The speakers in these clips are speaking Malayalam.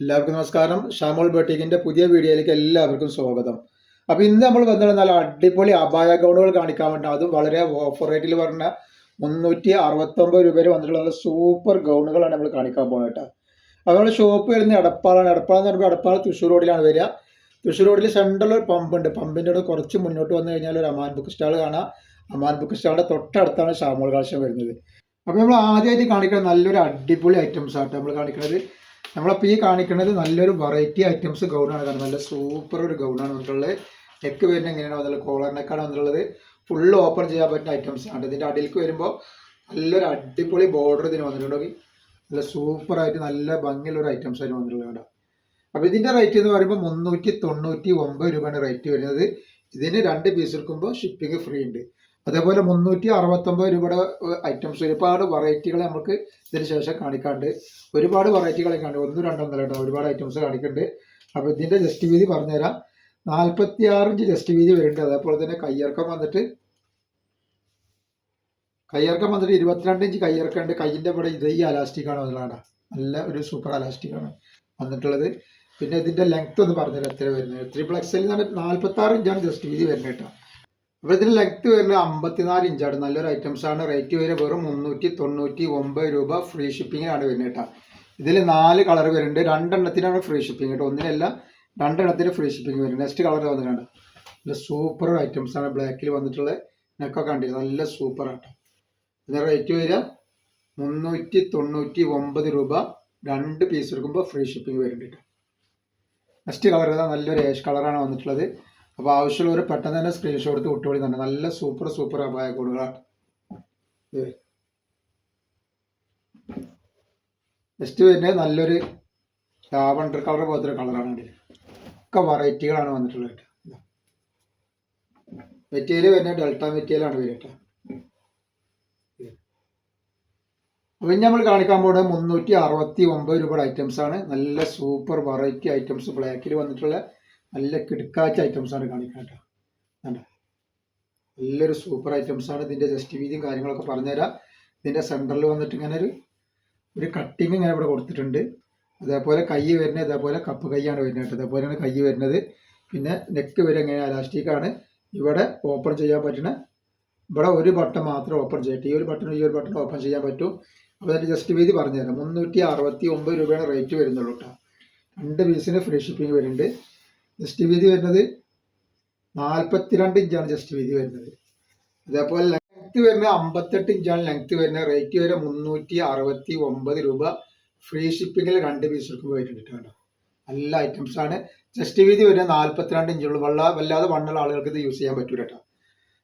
എല്ലാവർക്കും നമസ്കാരം. ഷാമോൾ ബോട്ടിക്കിന്റെ പുതിയ വീഡിയോയിലേക്ക് എല്ലാവർക്കും സ്വാഗതം. അപ്പൊ ഇന്ന് നമ്മൾ വന്നിട്ട് നല്ല അടിപൊളി അപായ ഗൗണുകൾ കാണിക്കാൻ വേണ്ടി. അതും വളരെ ഓഫർ റേറ്റിൽ പറഞ്ഞ മുന്നൂറ്റി അറുപത്തൊമ്പത് രൂപയിൽ വന്നിട്ടുള്ള സൂപ്പർ ഗൗണുകളാണ് നമ്മൾ കാണിക്കാൻ പോകുന്നത് കേട്ടോ അപ്പോൾ ഷോപ്പ് വരുന്ന എടപ്പാളാണ്. എടപ്പാൾ എന്ന് പറയുമ്പോൾ എടപ്പാൾ തൃശ്ശൂർ റോഡിലാണ് വരിക. തൃശ്ശൂർ റോഡിൽ സെൻട്രൽ ഒരു പമ്പ് ഉണ്ട്. പമ്പിന്റെ അവിടെ കുറച്ച് മുന്നോട്ട് വന്നു കഴിഞ്ഞാൽ ഒരു അമാൻ ബുക്ക് സ്റ്റാൾ കാണാം. അമാൻ ബുക്ക് സ്റ്റാളിന്റെ തൊട്ടടുത്താണ് ഷാമോൾ കാഴ്ച വരുന്നത്. അപ്പോൾ നമ്മൾ ആദ്യമായിട്ട് കാണിക്കുന്നത് നല്ലൊരു അടിപൊളി ഐറ്റംസ് ആട്ടോ നമ്മൾ കാണിക്കുന്നത് നമ്മളപ്പോൾ ഈ കാണിക്കുന്നത് നല്ലൊരു വെറൈറ്റി ഐറ്റംസ് ഗൗണാണ് കാരണം നല്ല സൂപ്പർ ഒരു ഗൗണാണ് വന്നിട്ടുള്ളത്. നെക്ക് വരുന്ന എങ്ങനെയാണ് വന്നിട്ടുള്ളത് കോളർ നെക്കാണ് വന്നിട്ടുള്ളത്. ഫുള്ള് ഓപ്പൺ ചെയ്യാൻ പറ്റുന്ന ഐറ്റംസ് ആണ്. ഇതിന്റെ അടിയിലേക്ക് വരുമ്പോൾ നല്ലൊരു അടിപൊളി ബോർഡർ ഇതിന് വന്നിട്ടുണ്ട് നല്ല സൂപ്പറായിട്ട് നല്ല ഭംഗിയുള്ള ഒരു ഐറ്റംസ് ആയിട്ട് വന്നിട്ടുള്ളത് അപ്പോൾ ഇതിന്റെ റേറ്റ് എന്ന് പറയുമ്പോൾ മുന്നൂറ്റി തൊണ്ണൂറ്റി ഒമ്പത് രൂപയാണ് റേറ്റ് വരുന്നത്. ഇതിന് രണ്ട് പീസ് എടുക്കുമ്പോൾ ഷിപ്പിംഗ് ഫ്രീ ഉണ്ട്. അതേപോലെ മുന്നൂറ്റി അറുപത്തൊമ്പത് രൂപയുടെ ഐറ്റംസ് ഒരുപാട് വെറൈറ്റികൾ നമുക്ക് ഇതിന് ശേഷം കാണിക്കാണ്ട്. ഒരുപാട് വെറൈറ്റികളെ കാണും ഒന്നും രണ്ടൊന്നല്ല കേട്ടോ. ഒരുപാട് ഐറ്റംസ് കാണിക്കുന്നുണ്ട് അപ്പോൾ ഇതിന്റെ ജസ്റ്റ് വീതി പറഞ്ഞുതരാം. നാൽപ്പത്തി ഇഞ്ച് ജസ്റ്റ് വീതി വരുന്നുണ്ട്. അതേപോലെ തന്നെ കയ്യിറക്കം വന്നിട്ട് കയ്യിറക്കം വന്നിട്ട് ഇരുപത്തിരണ്ട് ഇഞ്ച് കയ്യിറക്കം ഉണ്ട്. കയ്യിന്റെ ഇവിടെ ഇത് ഈ അലാസ്റ്റിക് ആണ് വന്നിട്ടുള്ളത് നല്ല ഒരു സൂപ്പർ അലാസ്റ്റിക് ആണ് വന്നിട്ടുള്ളത്. പിന്നെ ഇതിന്റെ ലെങ്ത് ഒന്ന് പറഞ്ഞുതരാം. എത്ര വരുന്നത്? ത്രിപിൾ നിന്നാണ് നാൽപ്പത്തി ആറ് ഇഞ്ചാണ് ജസ്റ്റ് വീതി വരുന്നത് കേട്ടോ. അപ്പോൾ ഇതിന് ലെങ്ത് വരുന്നത് അമ്പത്തിനാല് ഇഞ്ചാണ് നല്ലൊരു ഐറ്റംസ് ആണ്. റേറ്റ് വരെ വെറും മുന്നൂറ്റി തൊണ്ണൂറ്റി ഒമ്പത് രൂപ ഫ്രീ ഷിപ്പിങ്ങിനാണ് വരുന്നത് കേട്ടോ. ഇതിൽ നാല് കളർ വരുന്നുണ്ട്. രണ്ടെണ്ണത്തിനാണ് ഫ്രീ ഷിപ്പിംഗ് കേട്ടോ. ഒന്നിനല്ല രണ്ടെണ്ണത്തിന് ഫ്രീ ഷിപ്പിംഗ് വരും നെക്സ്റ്റ് കളർ വന്നിട്ടുണ്ട് നല്ല സൂപ്പർ ഐറ്റംസ് ആണ്. ബ്ലാക്കിൽ വന്നിട്ടുള്ള നെക്കൊക്കെ കണ്ടില്ല? നല്ല സൂപ്പർ ആട്ടോ. ഇതിന് റേറ്റ് വരിക മുന്നൂറ്റി തൊണ്ണൂറ്റി ഒമ്പത് രൂപ. രണ്ട് പീസ് എടുക്കുമ്പോൾ ഫ്രീ ഷിപ്പിംഗ് വരുന്നുണ്ട് നെക്സ്റ്റ് കളർ ഏതാ നല്ലൊരു ഏഷ് കളറാണ് വന്നിട്ടുള്ളത്. അപ്പോൾ ആവശ്യമുള്ളവർ പെട്ടെന്ന് തന്നെ സ്ക്രീൻഷോട്ട് എടുത്ത് വിട്ടുപൊളി തന്നെ നല്ല സൂപ്പർ സൂപ്പർ അപായ കോഡുകളാണ്. നെക്സ്റ്റ് വരുന്നത് നല്ലൊരു ലാവണ്ടർ കളർ പോലത്തെ ഒരു കളറാണ് ഒക്കെ വെറൈറ്റികളാണ് വന്നിട്ടുള്ളത് മെറ്റീരിയൽ വരുന്നത് ഡെൽറ്റ മെറ്റീരിയലാണ് അപ്പൊ അപ്പം നമ്മൾ കാണിക്കാൻ പോകുന്നത് മുന്നൂറ്റി അറുപത്തി ഒമ്പത് രൂപയുടെ ഐറ്റംസ് ആണ്. നല്ല സൂപ്പർ വെറൈറ്റി ഐറ്റംസ് ബ്ലാക്കിൽ വന്നിട്ടുള്ള നല്ല ഐറ്റംസ് ആണ് കാണിക്കുന്നത് കേട്ടോ. നല്ലൊരു സൂപ്പർ ഐറ്റംസ് ആണ് ഇതിന്റെ ജസ്റ്റ് വീതിയും കാര്യങ്ങളൊക്കെ പറഞ്ഞുതരാം. ഇതിന്റെ സെന്ററിൽ വന്നിട്ട് ഇങ്ങനെ ഒരു ഒരു കട്ടിങ് ഇങ്ങനെ ഇവിടെ കൊടുത്തിട്ടുണ്ട്. അതേപോലെ കൈ വരുന്നത് ഇതേപോലെ കപ്പ് കൈയാണ് വരുന്നത് കേട്ടോ. അതേപോലെയാണ് കൈ വരുന്നത്. പിന്നെ നെക്ക് വരെ ഇങ്ങനെ ഇലാസ്റ്റിക്കാണ് ഇവിടെ ഓപ്പൺ ചെയ്യാൻ പറ്റുന്ന ഇവിടെ ഒരു ബട്ടൺ മാത്രം ഓപ്പൺ ചെയ്യട്ടെ ഈ ഒരു ബട്ടൺ ഈ ഒരു ബട്ടൺ ഓപ്പൺ ചെയ്യാൻ പറ്റും. അപ്പോൾ അതിന്റെ ജസ്റ്റ് വീതി പറഞ്ഞുതരാം. മുന്നൂറ്റി അറുപത്തി ഒമ്പത് രൂപയാണ് റേറ്റ് വരുന്നുള്ളൂ കേട്ടോ. രണ്ട് പീസിന് ഫ്രീ ഷിപ്പിംഗ് വരുന്നുണ്ട്. ജസ്റ്റ് വീതി വരുന്നത് നാൽപ്പത്തിരണ്ട് ഇഞ്ചാണ് ജസ്റ്റ് വീതി വരുന്നത്. അതേപോലെ ലെങ്ത് വരുന്നത് അമ്പത്തെട്ട് ഇഞ്ചാണ്. ലെങ്ത് വരുന്നത് റേറ്റ് വരെ മുന്നൂറ്റി അറുപത്തി ഒമ്പത് രൂപ ഫ്രീ ഷിപ്പിങ്ങിൽ രണ്ട് പീസ് എടുക്കുമ്പോൾ വരുന്നുണ്ട് കേട്ടോ. നല്ല ഐറ്റംസ് ആണ്. ജസ്റ്റ് വീതി വരുന്നത് നാൽപ്പത്തിരണ്ട് ഇഞ്ചുള്ള വള്ള വല്ലാതെ വണ്ണുള്ള ആളുകൾക്ക് ഇത് യൂസ് ചെയ്യാൻ പറ്റൂല കേട്ടോ.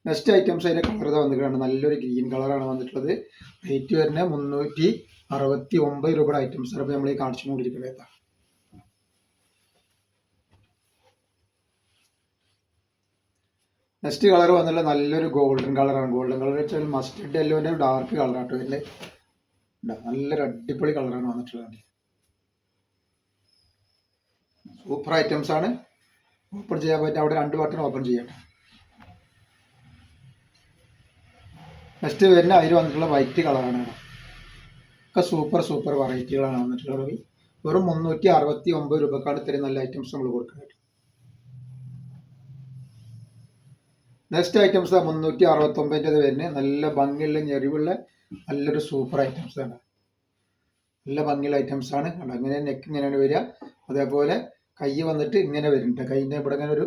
നെക്സ്റ്റ് ഐറ്റംസ് അതിന്റെ കളർ വന്നിട്ടുണ്ട് നല്ലൊരു ഗ്രീൻ കളറാണ് വന്നിട്ടുള്ളത്. റേറ്റ് വരുന്നത് മുന്നൂറ്റി അറുപത്തി ഒമ്പത് രൂപയുടെ ഐറ്റംസ് ആണ് ഇപ്പോൾ നമ്മൾ ഈ കാണിച്ചുകൊണ്ടിരിക്കുന്നത് നെക്സ്റ്റ് കളർ വന്നുള്ള നല്ലൊരു ഗോൾഡൻ കളറാണ് ഗോൾഡൻ കളർ വെച്ചാൽ മസ്റ്റർഡ് യെല്ലോന്റെ ഡാർക്ക് കളറാണ് ഇതിൽ നല്ലൊരു അടിപൊളി കളറാണ് വന്നിട്ടുള്ളത് സൂപ്പർ ഐറ്റംസ് ആണ്. ഓപ്പൺ ചെയ്യാൻ പറ്റും അവിടെ രണ്ട് ബട്ടൺ ഓപ്പൺ ചെയ്യട്ടെ നെക്സ്റ്റ് വരുന്ന അതിൽ വന്നിട്ടുള്ള വൈറ്റ് കളറാണ് ഒക്കെ സൂപ്പർ സൂപ്പർ വെറൈറ്റികളാണ് വന്നിട്ടുള്ളത്. വെറും മുന്നൂറ്റി അറുപത്തി ഒമ്പത് രൂപക്കാണ് ഇത്രയും നല്ല ഐറ്റംസ് നമ്മൾ കൊടുക്കുന്നത്. നെക്സ്റ്റ് ഐറ്റംസ് മുന്നൂറ്റി അറുപത്തൊമ്പതിന്റെ വരുന്നത്. നല്ല ഭംഗിയുള്ള ഞെരിവുള്ള നല്ലൊരു സൂപ്പർ ഐറ്റംസ് ആണ്. നല്ല ഭംഗിയുള്ള ഐറ്റംസ് ആണ്. കണ്ടോ? അങ്ങനെ നെക്ക് ഇങ്ങനെയാണ് വരിക. അതേപോലെ കൈ വന്നിട്ട് ഇങ്ങനെ വരുന്നുണ്ട് കൈന്റെ ഇവിടെ ഇങ്ങനെ ഒരു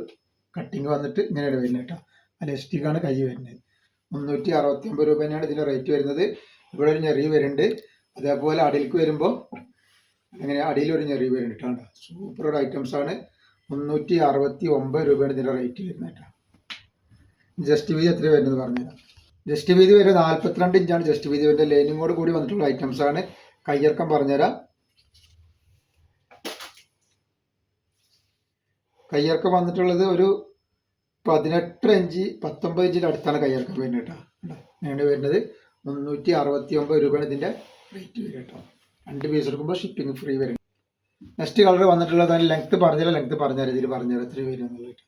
കട്ടിങ് വന്നിട്ട് ഇങ്ങനെയാണ് വരുന്നത് കേട്ടോ അലസ്റ്റിക്കാണ് കൈ വരുന്നത്. മുന്നൂറ്റി അറുപത്തി ഒമ്പത് രൂപ തന്നെയാണ് ഇതിന്റെ റേറ്റ് വരുന്നത്. ഇവിടെ ഒരു ഞെറിവ് വരുന്നുണ്ട്. അതേപോലെ അടിയിലേക്ക് വരുമ്പോൾ അങ്ങനെ അടിയിൽ ഒരു ഞെറിവ് വരുന്നുണ്ട് കേട്ടോ സൂപ്പർ ഒരു ഐറ്റംസ് ആണ്. മുന്നൂറ്റി അറുപത്തി ഒമ്പത് രൂപയാണ് ഇതിന്റെ റേറ്റ് വരുന്നത് കേട്ടോ ജസ്റ്റ് വീതി എത്ര വരുന്നത് പറഞ്ഞു ജസ്റ്റ് വീതി വരെ നാൽപ്പത്തിരണ്ട് ഇഞ്ചാണ് ജസ്റ്റ് വീതി വരുന്നത് ലൈനിങ്ങോട് കൂടി വന്നിട്ടുള്ള ഐറ്റംസ് ആണ്. കയ്യിറക്കം പറഞ്ഞുതരാം. കയ്യിറക്കം വന്നിട്ടുള്ളത് ഒരു പതിനെട്ട് ഇഞ്ച് പത്തൊമ്പത് ഇഞ്ചിന്റെ അടുത്താണ് കയ്യിറക്കം വരുന്നത് കേട്ടോ. ഞാൻ വരുന്നത്. മുന്നൂറ്റി അറുപത്തി ഒമ്പത് രൂപയാണ് ഇതിന്റെ റേറ്റ് വരിക കേട്ടോ. രണ്ട് പീസ് എടുക്കുമ്പോൾ ഷിപ്പിംഗ് ഫ്രീ വരും നെക്സ്റ്റ് കളർ വന്നിട്ടുള്ളതാണ് ലെങ്ത് പറഞ്ഞുതരാം. ലെങ്ത് പറഞ്ഞുതരാം. ഇതിൽ പറഞ്ഞുതരാം എത്ര വരും എന്നുള്ളത്.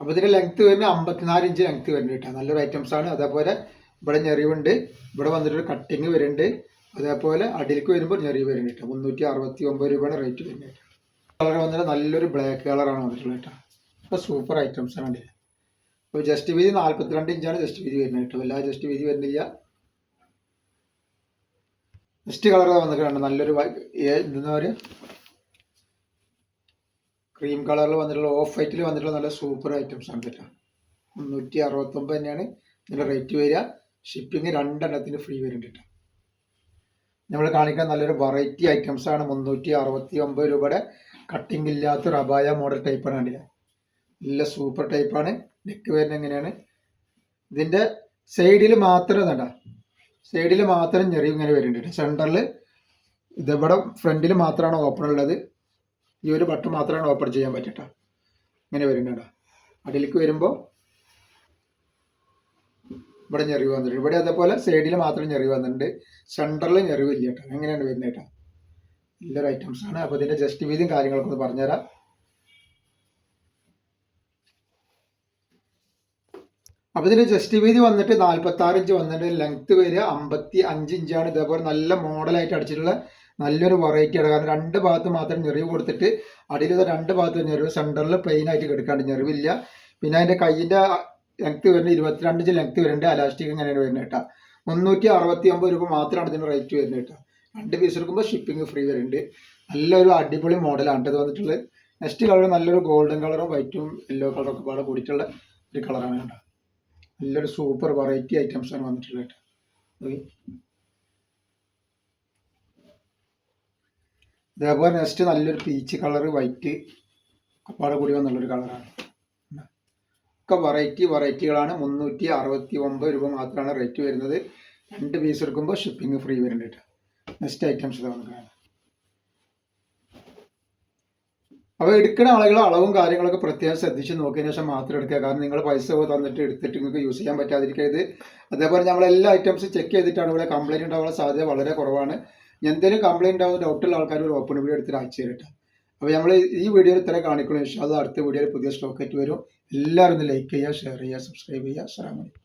അപ്പോൾ ഇതിന്റെ ലെങ്ത് വരുന്നത് അമ്പത്തിനാല് ഇഞ്ച് ലെങ്ത് വരുന്നുണ്ട് കേട്ടോ. നല്ലൊരു ഐറ്റംസ് ആണ്. അതേപോലെ ഇവിടെ ഞെറിവുണ്ട്. ഇവിടെ വന്നിട്ടൊരു കട്ടിങ് വരുന്നുണ്ട്. അതേപോലെ അടിയിലേക്ക് വരുമ്പോൾ ഞെറിവ് വരുന്നുണ്ട് കേട്ടോ. മുന്നൂറ്റി അറുപത്തി ഒമ്പത് രൂപയാണ് റേറ്റ് വരുന്നത് കളർ വന്നിട്ട് നല്ലൊരു ബ്ലാക്ക് കളറാണ് വന്നിട്ടുള്ളത് കേട്ടോ. അപ്പോൾ സൂപ്പർ ഐറ്റംസ് ആണ് ഇതിൽ അപ്പോൾ ജസ്റ്റ് വീതി നാൽപ്പത്തിരണ്ട് ഇഞ്ചാണ് ജസ്റ്റ് വീതി വരുന്നത് കേട്ടോ. എല്ലാ ജസ്റ്റ് വീതി വരുന്നില്ല. നെക്സ്റ്റ് കളർ വന്നിട്ടുണ്ട് നല്ലൊരു എന്താ പറയുക? ക്രീം കളറിൽ വന്നിട്ടുള്ള ഓഫ് വൈറ്റിൽ വന്നിട്ടുള്ള നല്ല സൂപ്പർ ഐറ്റംസ് ആണ് കേട്ടോ. മുന്നൂറ്റി അറുപത്തൊമ്പത് തന്നെയാണ് ഇതിന്റെ റേറ്റ് വരിക. ഷിപ്പിംഗ് രണ്ടെണ്ണത്തിന് ഫ്രീ വരുന്നുണ്ട് നമ്മൾ കാണിക്കാൻ നല്ലൊരു വെറൈറ്റി ഐറ്റംസ് ആണ് മുന്നൂറ്റി അറുപത്തി ഒമ്പത് രൂപയുടെ കട്ടിംഗ് ഇല്ലാത്ത റബായ മോഡൽ ടൈപ്പാണ് കണ്ടില്ല? നല്ല സൂപ്പർ ടൈപ്പാണ് നെക്ക് വരുന്നത് എങ്ങനെയാണ്? ഇതിന്റെ സൈഡിൽ മാത്രം വേണ്ട സൈഡിൽ മാത്രം ഞെറിവ് ഇങ്ങനെ വരുന്നുണ്ട് സെന്ററിൽ ഇതിവിടെ ഫ്രണ്ടിൽ മാത്രമാണ് ഓപ്പൺ ഉള്ളത്. ഈ ഒരു ബട്ടൺ മാത്രമാണ് ഓപ്പൺ ചെയ്യാൻ പറ്റട്ടോ ഇങ്ങനെ വരുന്നുണ്ട്. അടിയിലേക്ക് വരുമ്പോൾ ഇവിടെ ഞെറിവ് വന്നിട്ടുണ്ട്. ഇവിടെ അതേപോലെ സൈഡിൽ മാത്രം ഞെറിവ് വന്നിട്ടുണ്ട്. സെന്ററിൽ ഞെറിവ് ഇല്ല കേട്ടോ എങ്ങനെയാണ് വരുന്നത് കേട്ടോ എല്ലാ ഐറ്റംസ് ആണ്. അപ്പോൾ ഇതിന്റെ ജസ്റ്റ് വീതിയും കാര്യങ്ങളൊക്കെ ഒന്ന് പറഞ്ഞുതരാം. അപ്പോൾ ഇതിന്റെ ജസ്റ്റ് വീതി വന്നിട്ട് നാൽപ്പത്തി ആറ് ഇഞ്ച് വന്നിട്ട് ലെങ്ത് വരിക. അമ്പത്തി അഞ്ച് ഇഞ്ചാണ്. ഇതേപോലെ നല്ല മോഡലായിട്ട് അടിച്ചിട്ടുള്ള നല്ലൊരു വെറൈറ്റി ആണ്. കാരണം രണ്ട് ഭാഗത്ത് മാത്രം ഞെറിവ് കൊടുത്തിട്ട് അടിയിൽ രണ്ട് ഭാഗത്ത് ഞെറിവ് സെന്ററിൽ പ്ലെയിൻ ആയിട്ട് കിടക്കാണ്ട് ഞെറിവില്ല. പിന്നെ അതിന്റെ കയ്യിന്റെ ലെങ്ത് വരുന്നത് ഇരുപത്തിരണ്ട് ഇഞ്ച് ലെങ്ത് വരുന്നുണ്ട്. അലാസ്റ്റിക് ഇങ്ങനെയാണ് വരുന്നത് കേട്ടോ. മുന്നൂറ്റി അറുപത്തി ഒമ്പത് രൂപ മാത്രമാണ് ഇതിന് റേറ്റ് വരുന്നത് കേട്ടോ. രണ്ട് പീസ് എടുക്കുമ്പോൾ ഷിപ്പിംഗ് ഫ്രീ വരുന്നുണ്ട്. നല്ലൊരു അടിപൊളി മോഡലാണ് ഇത് വന്നിട്ടുള്ളത്. നെക്സ്റ്റ് കളർ നല്ലൊരു ഗോൾഡൻ കളറും വൈറ്റും യെല്ലോ കളറും ഒക്കെ പാടെ കൂടിയിട്ടുള്ള ഒരു കളറാണ് കേട്ടോ. നല്ലൊരു സൂപ്പർ വെറൈറ്റി ഐറ്റംസ് ആണ് വന്നിട്ടുള്ളത് കേട്ടോ. ഇതേപോലെ നെക്സ്റ്റ് നല്ലൊരു പീച്ച് കളർ വൈറ്റ് കപ്പാട് കൂടി വന്നുള്ളൊരു കളറാണ് ഒക്കെ വെറൈറ്റി വെറൈറ്റികളാണ് മുന്നൂറ്റി അറുപത്തി ഒമ്പത് രൂപ മാത്രമാണ് റേറ്റ് വരുന്നത്. രണ്ട് പീസ് എടുക്കുമ്പോൾ ഷിപ്പിംഗ് ഫ്രീ വരുന്നുണ്ട് നെക്സ്റ്റ് ഐറ്റംസ് നമുക്കാണ് അപ്പോൾ എടുക്കുന്ന ആളുകൾ അളവും കാര്യങ്ങളൊക്കെ പ്രത്യേകം ശ്രദ്ധിച്ച് നോക്കിയതിന് ശേഷം മാത്രം എടുക്കുക. കാരണം നിങ്ങൾ പൈസ തന്നിട്ട് എടുത്തിട്ട് നിങ്ങൾക്ക് യൂസ് ചെയ്യാൻ പറ്റാതിരിക്കരുത്. അതേപോലെ നമ്മൾ എല്ലാ ഐറ്റംസും ചെക്ക് ചെയ്തിട്ടാണ് ഇവിടെ കംപ്ലൈന്റ് ഉണ്ടാവാനുള്ള സാധ്യത വളരെ കുറവാണ്. എന്തെങ്കിലും കംപ്ലൈന്റ് ഉണ്ടാവുന്ന ഡൗട്ടുള്ള ആൾക്കാർ ഒരു ഓപ്പൺ വീഡിയോ എടുത്തിട്ട് അയച്ചു തരട്ടെ. അപ്പോൾ നമ്മൾ ഈ വീഡിയോയിൽ ഇത്ര കാണിക്കണം. അത് അടുത്ത വീഡിയോയിൽ പുതിയ സ്റ്റോക്ക് ആയിട്ട് വരും. എല്ലാവരും ലൈക്ക് ചെയ്യുക ഷെയർ ചെയ്യുക സബ്സ്ക്രൈബ് ചെയ്യുക. അലൈക്കും.